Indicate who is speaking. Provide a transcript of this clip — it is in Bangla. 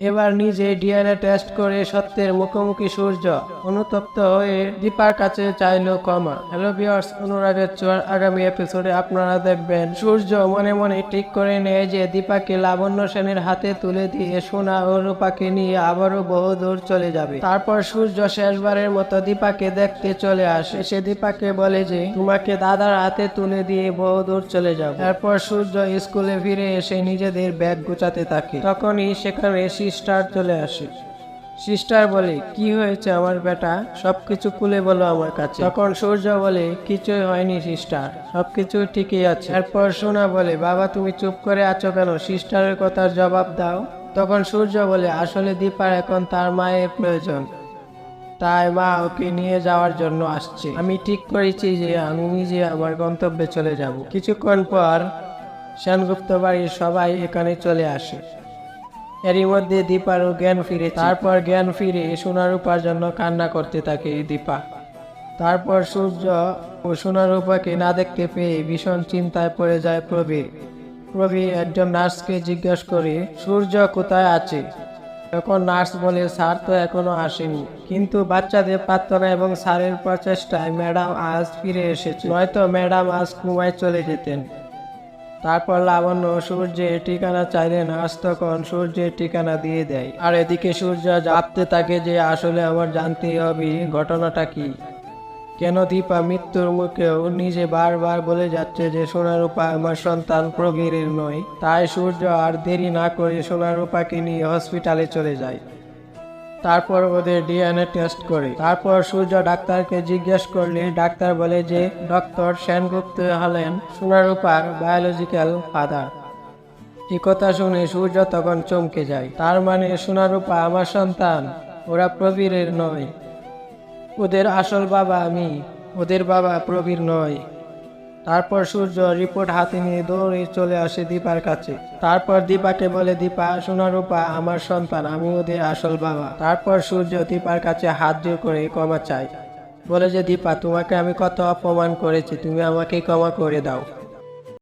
Speaker 1: এবার নিজে ডিএনএ টেস্ট করে সত্যের মুখোমুখি সূর্য অনুতপ্ত হয়ে দীপার কাছে চাইলো ক্ষমা হ্যালো ভিউয়ার্স, অনুরাগের চোয়ার আগামী এপিসোডে আপনারা দেখবেন সূর্য মনে মনে ঠিক করে নেয় যে দীপাকে লাবণ্য সেনের হাতে তুলে দিয়ে সোনা ও রূপাকে নিয়ে আবারও বহু দূর চলে যাবে। তারপর সূর্য শেষবারের মতো দীপাকে দেখতে চলে আসে। সে দীপাকে বলে যে, তোমাকে দাদার হাতে তুলে দিয়ে বহু দূর চলে যাব। তারপর সূর্য স্কুলে ফিরে এসে নিজেদের ব্যাগ গুছাতে থাকে। তখনই সেখানে সিস্টার চলে আসে। সিস্টার বলে, কি হয়েছে আমার বেটা? সবকিছু খুলে বলো আমার কাছে। তখন সূর্য বলে, কিছুই হয়নি সিস্টার, সবকিছু ঠিকই আছে। এরপর সোনা বলে, বাবা, তুমি চুপ করে আছো কেন? সিস্টারের কথার জবাব দাও। তখন সূর্য বলে, আসলে দীপার এখন তার মায়ের প্রয়োজন। তাই মা ওকে নিয়ে যাওয়ার জন্য আসছে। আমি ঠিক করেছি যে আমি নিজে আমার গন্তব্যে চলে যাব। কিছুক্ষণ পর সেনগুপ্ত বাড়ির সবাই এখানে চলে আসে। এরই মধ্যে দীপারও জ্ঞান ফিরে তারপর জ্ঞান ফিরে সোনার উপার জন্য কান্না করতে থাকে দীপা। তারপর সূর্য ও সোনার উপাকে না দেখতে পেয়ে ভীষণ চিন্তায় পড়ে যায় প্রবীর। প্রবীর একজন নার্সকে জিজ্ঞেস করে, সূর্য কোথায় আছে? তখন নার্স বলে, স্যার তো এখনও আসেনি। কিন্তু বাচ্চাদের প্রার্থনা এবং স্যারের প্রচেষ্টায় ম্যাডাম আজ ফিরে এসেছে নয়তো ম্যাডাম আজ কুমায় চলে যেতেন। তারপর লাবণ্য সূর্যের ঠিকানা চাইলেন নার্স তখন সূর্যের ঠিকানা দিয়ে দেয়। আর এদিকে সূর্য ভাবতে থাকে যে আসলে আমার জানতেই হবে ঘটনাটা কি। কেন দীপা মৃত্যুর মুখেও নিজে বারবার বলে যাচ্ছে যে সোনারূপা আমার সন্তান প্রবীরের নয়। তাই সূর্য আর দেরি না করে সোনারূপাকে নিয়ে হসপিটালে চলে যায়। তারপর ওদের ডিএনএ টেস্ট করে। তারপর সূর্য ডাক্তারকে জিজ্ঞেস করলে ডাক্তার বলে যে, ডক্টর সেনগুপ্ত হলেন সোনারূপার বায়োলজিক্যাল ফাদার এই কথা শুনে সূর্য তখন চমকে যায়। তার মানে সোনারূপা আমার সন্তান, ওরা প্রবীরের নয়। ওদের আসল বাবা আমি, ওদের বাবা প্রবীর নয়। তারপর সূর্য রিপোর্ট হাতে নিয়ে দৌড়ে চলে আসে দীপার কাছে। তারপর দীপাকে বলে, দীপা সোনারূপা আমার সন্তান, আমি ওদের আসল বাবা। তারপর সূর্য দীপার কাছে হাত জোর করে ক্ষমা চায়। বলে যে, দীপা, তোমাকে আমি কত অপমান করেছি, তুমি আমাকে ক্ষমা করে দাও।